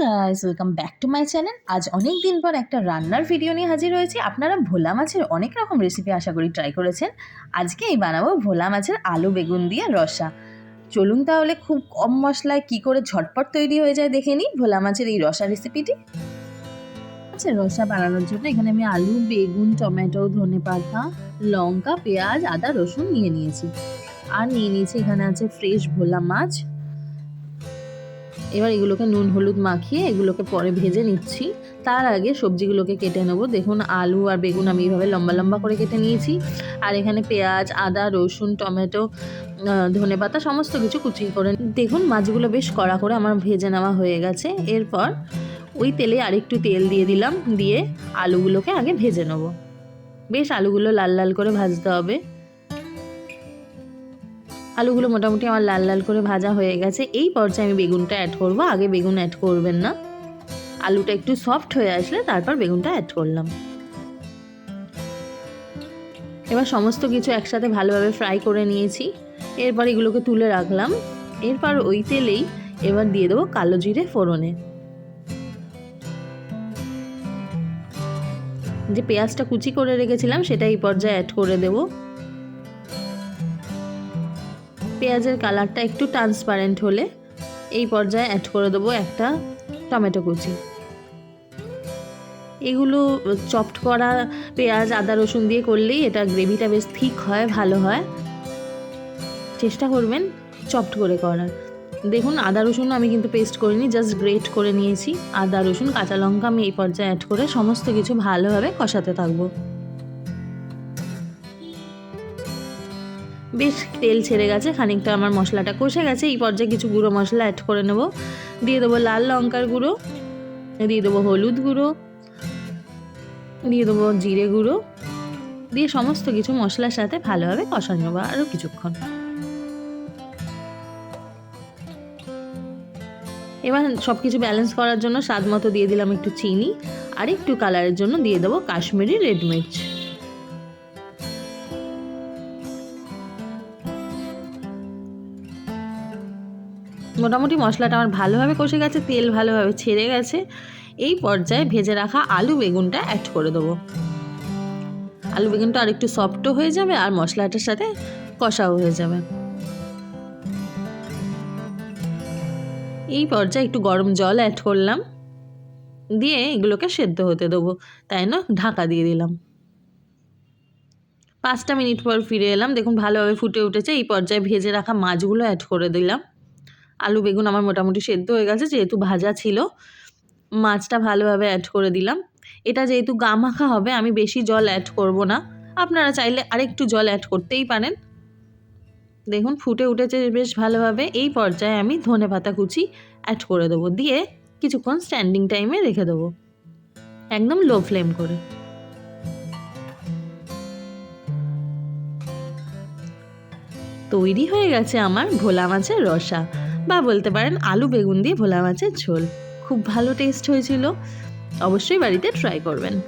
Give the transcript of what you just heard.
Guys welcome back to my channel আজ অনেক দিন পর একটা রান্নার ভিডিও নিয়ে হাজির হয়েছি। আপনারা ভোলা মাছের অনেক রকম রেসিপি আশা করি ট্রাই করেছেন। আজকে এই বানাবো ভোলা মাছের আলু, বেগুন দিয়ে রসা। চলুন তাহলে খুব কম মশলায় কি করে ঝটপট তৈরি হয়ে যায় দেখে নিই ভোলা মাছের এই রসা রেসিপিটি আচ্ছা রসা বানানোর জন্য এখানে আমি আলু, বেগুন, টমেটো, ধনে পাতা, লঙ্কা, পেঁয়াজ, আদা, রসুন নিয়ে নিয়েছি। আর নিয়ে নিয়েছি এখানে আছে ফ্রেশ ভোলা মাছ। এবার এগুলোকে নুন, হলুদ মাখিয়ে এগুলোকে পরে ভেজে নিচ্ছি। তার আগে সবজিগুলোকে কেটে নেব। দেখুন, আলু আর বেগুন আমি এইভাবে লম্বা লম্বা করে কেটে নিয়েছি। আর এখানে পেঁয়াজ, আদা, রসুন, টমেটো ধনে পাতা সমস্ত কিছু কুচি করে দেখুন, মাছগুলো বেশ কড়া করে আমার ভেজে নেওয়া হয়ে গেছে। এরপর ওই তেলে আরেকটু তেল দিয়ে দিলাম। দিয়ে আলুগুলোকে আগে ভেজে নেব। বেশ আলুগুলো লাল লাল করে ভাজতে হবে। আলুগুলো মোটামুটি আমার লাল লাল করে ভাজা হয়ে গেছে। এই পর্যায়ে আমি বেগুনটা অ্যাড করব। আগে বেগুন অ্যাড করবেন না। আলুটা একটু সফট হয়ে আসলে তারপর বেগুনটা অ্যাড করলাম। এবার সমস্ত কিছু একসাথে ভালোভাবে ফ্রাই করে নিয়েছি। এরপর এগুলোকে তুলে রাখলাম। এরপর ওই তেলেই এবার দিয়ে দেবো কালো জিরে ফোড়নে। যে পেঁয়াজটা কুচি করে রেখেছিলাম সেটা এই পর্যায়ে অ্যাড করে দেবো। পেঁয়াজের কালারটা একটু ট্রান্সপারেন্ট হলে এই পর্যায়ে অ্যাড করে দেবো একটা টমেটো কুচি। এগুলো চপড করা পেঁয়াজ, আদা, রসুন দিয়ে করলেই এটা গ্রেভিটা বেশ থিক হয়, ভালো হয়। চেষ্টা করবেন চপড করে করার। দেখুন, আদা, রসুন আমি কিন্তু পেস্ট করিনি জাস্ট গ্রেট করে নিয়েছি। আদা, রসুন, কাঁচা লঙ্কা আমি এই পর্যায়ে অ্যাড করে সমস্ত কিছু ভালোভাবে কষাতে থাকব। বেশ তেল ছেড়ে গেছে, খানিকটা আমার মশলাটা কষে গেছে, এই পর্যায়ে কিছু গুঁড়ো মশলা অ্যাড করে নেব। দিয়ে দেবো লাল লঙ্কার গুঁড়ো, দিয়ে দেবো হলুদ গুঁড়ো, দিয়ে দেবো জিরে গুঁড়ো, দিয়ে সমস্ত কিছু মশলার সাথে ভালোভাবে কষা নেব আরও কিছুক্ষণ। এবার সব কিছু ব্যালেন্স করার জন্য স্বাদ মতো দিয়ে দিলাম একটু চিনি, আর একটু কালারের জন্য দিয়ে দেবো কাশ্মীরি রেড মির্চ মোটামুটি মশলাটা আমার ভালোভাবে কষে গেছে, তেল ভালোভাবে ছেড়ে গেছে। এই পর্যায়ে ভেজে রাখা আলু বেগুনটা অ্যাড করে দেবো। আলু বেগুনটা আর একটু সফটও হয়ে যাবে আর মশলাটার সাথে কষাও হয়ে যাবে। এই পর্যায়ে একটু গরম জল অ্যাড করলাম। দিয়ে এগুলোকে সেদ্ধ হতে দেবো। তাই না? ঢাকা দিয়ে দিলাম। পাঁচটা মিনিট পর ফিরে এলাম। দেখুন, ভালোভাবে ফুটে উঠেছে। এই পর্যায়ে ভেজে রাখা মাছগুলো অ্যাড করে দিলাম। আলু, বেগুন আমার মোটামুটি সেদ্ধ হয়ে গেছে, যেহেতু ভাজা ছিল। মাছটা ভালোভাবে অ্যাড করে দিলাম। এটা যেহেতু গা মাখা হবে, আমি বেশি জল অ্যাড করব না। আপনারা চাইলে আরেকটু জল অ্যাড করতেই পারেন। দেখুন, ফুটে উঠেছে বেশ ভালোভাবে। এই পর্যায়ে আমি ধনে পাতা কুচি অ্যাড করে দেবো। দিয়ে কিছুক্ষণ স্ট্যান্ডিং টাইমে রেখে দেবো। একদম লো ফ্লেম করে। তৈরি হয়ে গেছে আমার ভোলা মাছের রসা। বা বলতে পারেন আলু বেগুন দিয়ে ভোলা মাছের ঝোল। খুব ভালো টেস্ট হয়েছিল। অবশ্যই বাড়িতে ট্রাই করবেন।